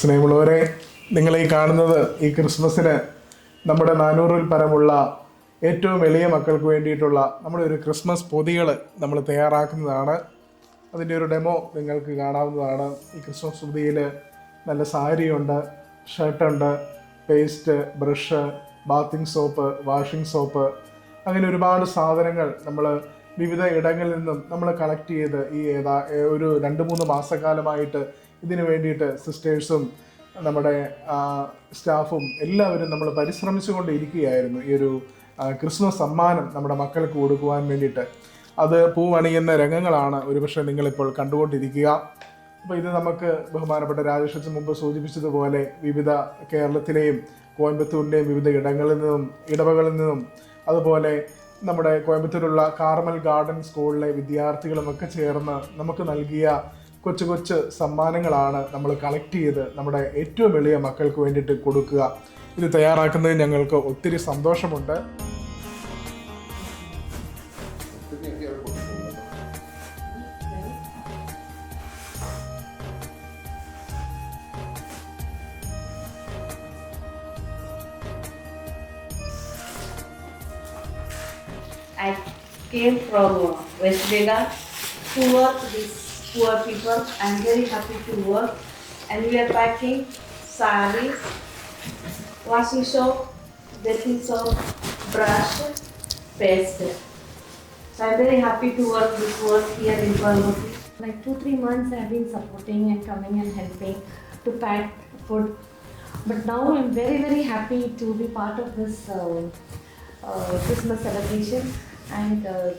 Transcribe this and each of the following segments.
സ്നേഹമുള്ളവരെ നിങ്ങൾ ഈ കാണുന്നത് ഈ ക്രിസ്മസിന് നമ്മുടെ നാനൂറിൽ പരമുള്ള ഏറ്റവും എളിയ മക്കൾക്ക് വേണ്ടിയിട്ടുള്ള നമ്മുടെ ഒരു ക്രിസ്മസ് പൊതികൾ നമ്മൾ തയ്യാറാക്കുന്നതാണ്. അതിന്റെ ഒരു ഡെമോ നിങ്ങൾക്ക് കാണാവുന്നതാണ്. ഈ ക്രിസ്മസ് പൊതിയിൽ നല്ല സാരിയുണ്ട് ഷർട്ടുണ്ട് paste brush bathing soap washing soap അങ്ങനെ ഒരുപാട് സാധനങ്ങൾ നമ്മൾ വിവിധ ഇടങ്ങളിൽ നിന്നും നമ്മൾ കളക്ട് ചെയ്ത് ഈ ഏതാ ഒരു രണ്ട് മൂന്ന് മാസക്കാലമായിട്ട് ഇതിനു വേണ്ടിയിട്ട് സിസ്റ്റേഴ്സും നമ്മുടെ സ്റ്റാഫും എല്ലാവരും നമ്മൾ പരിശ്രമിച്ചുകൊണ്ടിരിക്കുകയായിരുന്നു. ഈ ഒരു ക്രിസ്മസ് സമ്മാനം നമ്മുടെ മക്കൾക്ക് കൊടുക്കുവാൻ വേണ്ടിയിട്ട്. അത് പൂവണിയുന്ന രംഗങ്ങളാണ് ഒരുപക്ഷെ നിങ്ങളിപ്പോൾ കണ്ടുകൊണ്ടിരിക്കുക. അപ്പോൾ ഇത് നമുക്ക് ബഹുമാനപ്പെട്ട രാജേഷ് മുമ്പ് സൂചിപ്പിച്ചതുപോലെ വിവിധ കേരളത്തിലെയും കോയമ്പത്തൂരിന്റെയും വിവിധ ഇടങ്ങളിൽ നിന്നും ഇടവകളിൽ നിന്നും അതുപോലെ നമ്മുടെ കോയമ്പത്തൂരുള്ള കാർമൽ ഗാർഡൻ സ്കൂളിലെ വിദ്യാർത്ഥികളുമൊക്കെ ചേർന്ന് നമുക്ക് നൽകിയ കൊച്ചു കൊച്ചു സമ്മാനങ്ങളാണ് നമ്മൾ കളക്ട് ചെയ്ത് നമ്മുടെ ഏറ്റവും എളിയ മക്കൾക്ക് വേണ്ടിയിട്ട് കൊടുക്കുക. ഇത് തയ്യാറാക്കുന്നതിൽ ഞങ്ങൾക്ക് ഒത്തിരി സന്തോഷമുണ്ട്. I came from West Bengal to work with poor people. I'm very happy to work. And we are packing sarees, washing soap, bathing soap, brush, paste. So I'm very happy to work this work here in Coimbatore. Like two, three months I've been supporting and coming and helping to pack food. But now I'm very, very happy to be part of this uh, uh, Christmas celebration and uh,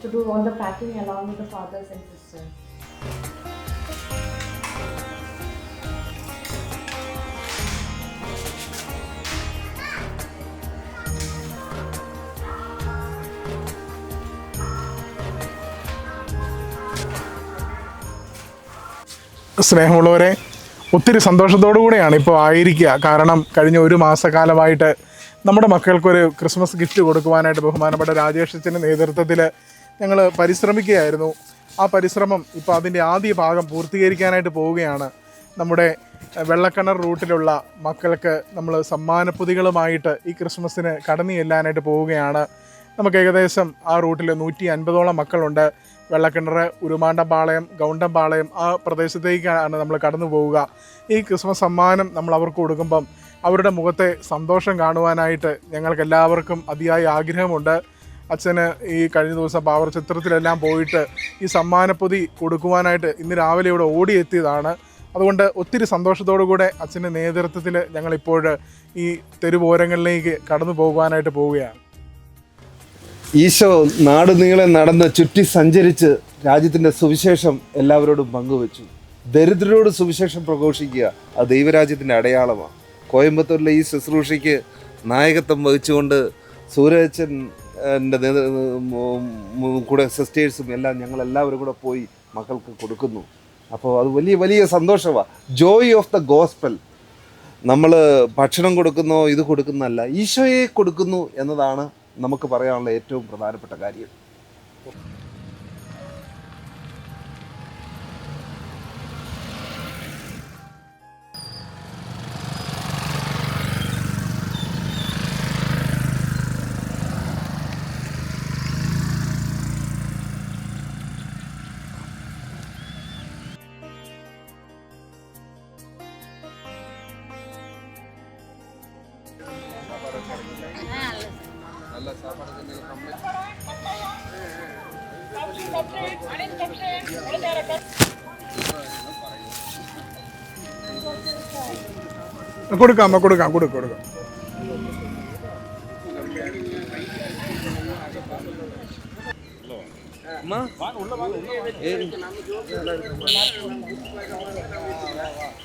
to do all the packing along with the fathers and sisters. സ്നേഹമുള്ളവരെ ഒത്തിരി സന്തോഷത്തോടു കൂടെയാണ് ഇപ്പോൾ ആയിരിക്കുക. കാരണം കഴിഞ്ഞ ഒരു മാസക്കാലമായിട്ട് നമ്മുടെ മക്കൾക്കൊരു ക്രിസ്മസ് ഗിഫ്റ്റ് കൊടുക്കുവാനായിട്ട് ബഹുമാനപ്പെട്ട രാജേഷ് അച്ഛന്റെ നേതൃത്വത്തിൽ ഞങ്ങൾ പരിശ്രമിക്കുകയായിരുന്നു. ആ പരിശ്രമം ഇപ്പോൾ അതിന്റെ ആദ്യ ഭാഗം പൂർത്തീകരിക്കാനായിട്ട് പോവുകയാണ്. നമ്മുടെ വെള്ളക്കിണർ റൂട്ടിലുള്ള മക്കൾക്ക് നമ്മൾ സമ്മാനപ്പൊതികളുമായിട്ട് ഈ ക്രിസ്മസിന് കടന്നു ചെല്ലാനായിട്ട് പോവുകയാണ്. നമുക്ക് ഏകദേശം ആ റൂട്ടിൽ നൂറ്റി അൻപതോളം മക്കളുണ്ട്. വെള്ളക്കിണർ ഉരുമാണ്ടമ്പാളയം ഗൗണ്ടമ്പാളയം ആ പ്രദേശത്തേക്കാണ് നമ്മൾ കടന്നു പോവുക. ഈ ക്രിസ്മസ് സമ്മാനം നമ്മൾ അവർക്ക് കൊടുക്കുമ്പം അവരുടെ മുഖത്തെ സന്തോഷം കാണുവാനായിട്ട് ഞങ്ങൾക്ക് എല്ലാവർക്കും അതിയായ ആഗ്രഹമുണ്ട്. അച്ഛന് ഈ കഴിഞ്ഞ ദിവസം പാവർ ചിത്രത്തിലെല്ലാം പോയിട്ട് ഈ സമ്മാനപ്പൊതി കൊടുക്കുവാനായിട്ട് ഇന്ന് രാവിലെ ഇവിടെ ഓടിയെത്തിയതാണ്. അതുകൊണ്ട് ഒത്തിരി സന്തോഷത്തോടു കൂടെ അച്ഛന്റെ നേതൃത്വത്തിൽ ഞങ്ങളിപ്പോൾ ഈ തെരുവോരങ്ങളിലേക്ക് കടന്നു പോകുവാനായിട്ട് പോവുകയാണ്. ഈശോ നാട് നീളെ നടന്ന് ചുറ്റി സഞ്ചരിച്ച് രാജ്യത്തിന്റെ സുവിശേഷം എല്ലാവരോടും പങ്കുവച്ചു. ദരിദ്രരോട് സുവിശേഷം പ്രഘോഷിക്കുക അത് ദൈവരാജ്യത്തിന്റെ അടയാളമാണ്. കോയമ്പത്തൂരിലെ ഈ ശുശ്രൂഷയ്ക്ക് നായകത്വം വഹിച്ചുകൊണ്ട് സൂരജൻ എന്റെ കൂടെ സിസ്റ്റേഴ്സും എല്ലാം ഞങ്ങളെല്ലാവരും കൂടെ പോയി മക്കൾക്ക് കൊടുക്കുന്നു. അപ്പോൾ അത് വലിയ വലിയ സന്തോഷമാണ് ജോയ് ഓഫ് ദ ഗോസ്പൽ നമ്മൾ ഭക്ഷണം കൊടുക്കുന്നോ ഇത് കൊടുക്കുന്നതല്ല ഈശോയെ കൊടുക്കുന്നു എന്നതാണ് നമുക്ക് പറയാനുള്ള ഏറ്റവും പ്രധാനപ്പെട്ട കാര്യം. കൊടുക്കാം അമ്മ കൊടുക്കാം കൊടുക്കാം കൊടുക്കാം.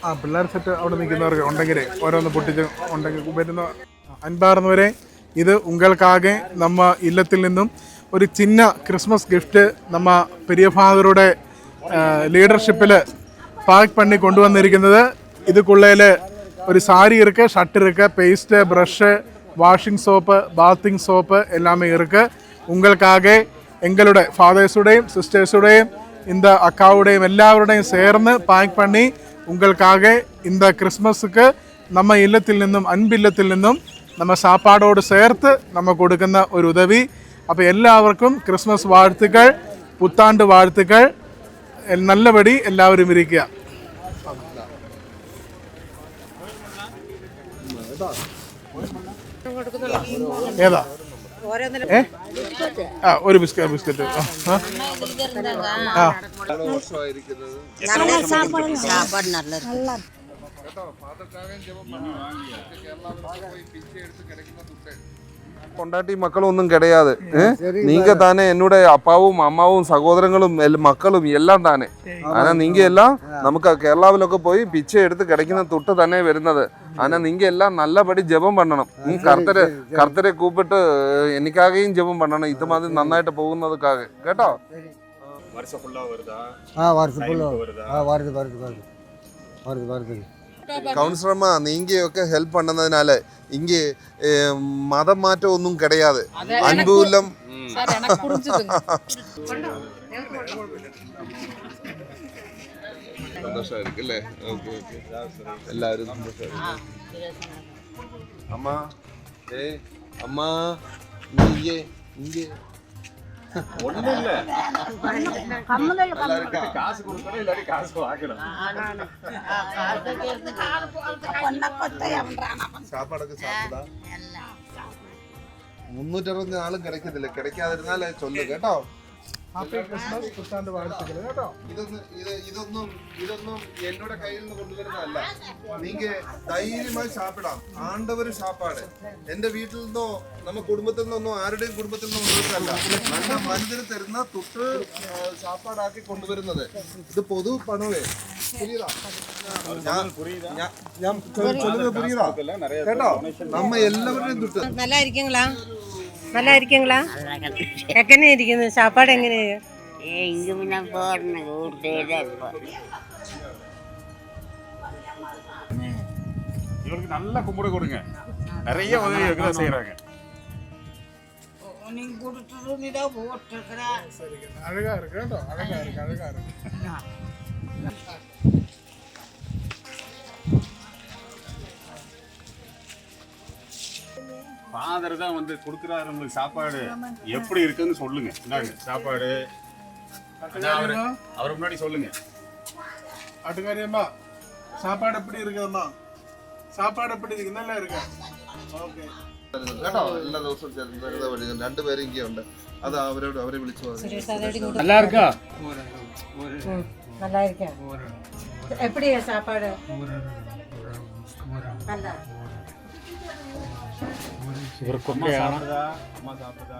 ആ പിള്ളേർ സെറ്റ് അവിടെ നിൽക്കുന്നവർക്ക് ഉണ്ടെങ്കിൽ ഓരോന്ന് പൊട്ടിച്ച് ഉണ്ടെങ്കിൽ വരുന്ന അൻപാറുന്നവരെ ഇത് ഉങ്ങൾക്കാകെ നമ്മ ഇല്ലത്തിൽ നിന്നും ഒരു ചിന്ന ക്രിസ്മസ് ഗിഫ്റ്റ് നമ്മ പെരിയ ഫാദറുടെ ലീഡർഷിപ്പിൽ പാക്ക് പണി കൊണ്ടുവന്നിരിക്കുന്നത് இதுக்குள்ளேல ஒரு சாரி இருக்கு ஷர்ட் இருக்கு paste brush washing soap bathing soap எல்லாமே இருக்கு உங்களுக்காக எங்களுடைய ஃபாதர்ஸுடையும் சிஸ்டர்ஸுடையும் இந்த அக்காவுடையும் எல்லாருடையும் சேர்ந்து பேக் பண்ணி உங்களுக்காக இந்த கிறிஸ்மஸுக்கு நம்ம இல்லத்தில் നിന്നും അൻപില്ലത്തിൽ നിന്നും നമ്മ സാപ്പാടോട് ചേർത്ത് നമ്മൾ കൊടുക്കുന്ന ഒരു ഉദവി. അപ്പോൾ എല്ലാവർക്കും ക്രിസ്മസ് വാഴ്ത്തുക്കൾ പുത്താണ്ട് വാഴ്ത്തുക്കൾ നല്ലപടി എല്ലാവരും ഇരിക്കുക. ഏതാ? ഏ? ആ ഒരു ബിസ്ക്കറ്റ് ബിസ്ക്കറ്റ് ആ ആ. ആ சாப்பாடு நல்லது பொண்டாட்டி மக்களும் ஒன்றும் கிடையாது நீங்க தானே என்னோட அப்பாவும் அம்மாவும் சகோதரங்களும் எல் மக்களும் എല്ലാം താനെ ആനാ നിങ്ങ എല്ലാം നമുക്ക് കേരളാവിലൊക്കെ പോയി പിച്ച എടുത്ത് കിടക്കുന്ന തൊട്ട് തന്നെ വരുന്നത് ആനാ നിങ്ങ എല്ലാം നല്ലപടി ജപം പണ്ണണം ഉം, കർത്തരെ കർത്തരെ കൂപ്പിട്ട് എനിക്കാകെയും ജപം പണ്ണണം ഇതുമാതിരി നന്നായിട്ട് പോകുന്നതൊക്കെ കേട്ടോ வருஷம் ஃபுல்லா வருதா ஆ வருது ஃபுல்லு வருதா ஆ வருது வருது வருது வருது வருது കൗൺസിലർമാ നീങ്കയൊക്കെ ഹെൽപ്പ് പണ്ണതിനാല് ഇങ്ങ മതം മാറ്റം ഒന്നും കിടയാതെ അൻപൂലം സന്തോഷമായിരിക്കും അല്ലേ ഓക്കെ ഓക്കെ എല്ലാവരും സന്തോഷമായിരിക്കും അമ്മ ഏ അമ്മ നീയേ ഇങ്ങേ ஒண்ணும் இல்ல எல்லாரும் இருக்கா? മുന്നൂറ്ററുപത് ആളും കിടക്കത്തില്ല. കിടക്കാതിരുന്നാലേ ചൊല്ലു. കേട്ടോ? ഹാപ്പി ക്രിസ്മസ് പുത്താണ്ട് വാഴ്ത്തുകൾ കേട്ടോ? ഇതൊന്നും ഇതൊന്നും ഇതൊന്നും എന്നോട് കയ്യിൽ നിന്ന് കൊണ്ടുവരുന്നതല്ല. നിങ്ങൾ ധൈര്യമായി ഷാപ്പിടാം ആണ്ടവര് ഷാപ്പാണ് എന്റെ വീട്ടിൽ നിന്നോ നമ്മ കുടുംബത്തിൽ നിന്നോ ആരുടെയും കുടുംബത്തിൽ നിന്നോ കൊണ്ടുവരുന്നതല്ല. നല്ല മനുഷ്യർ തരുന്ന തൊട്ട് ഷാപ്പാടാക്കി കൊണ്ടുവരുന്നത്. ഇത് പൊതു പണവേ കേട്ടോ? നമ്മ എല്ലാവരുടെയും തൊട്ട്. നല്ല நல்லா ഇരിക്കീങ്ളാ എങ്ങനെ ഇരിക്കുന്നു സാപ്പാട് എങ്ങനെയാ ഏ ഇങ്ങ് പിന്നെ പോരണം കൂട്ടേതാ ഇപ്പൊ இவருக்கு நல்ல கும்பிட கொடுங்க. நிறைய உதவி இவங்க செய்யறாங்க அழகா இருக்கு. அழகா இருக்கு அழகா இருக்கு. ஃபாதர் தான் வந்து கொடுக்குறாரு உங்களுக்கு சாப்பாடு எப்படி இருக்குன்னு சொல்லுங்க இந்தாங்க சாப்பாடு அண்ணா, அவரு அவர் முன்னாடி சொல்லுங்க ஆட்டுக்காரியம்மா சாப்பாடு எப்படி இருக்குதும்மா சாப்பாடு எப்படி இருக்கு நல்லா இருக்கு ഓക്കെ കേട്ടോ എല്ലാ ദിവസവും ചേർന്ന് വെറുതെ വഴി രണ്ടുപേരും ഇങ്ങുണ്ട് അത് അവരോട് അവരെ വിളിച്ചു പറഞ്ഞു நல்லா இருக்கா நல்லா ಇವ್ರ ಕೊಕ್ಕೆ ಅಮ್ಮ ಸಾಪ್ರದ ಅಮ್ಮ ಸಾಪ್ರದ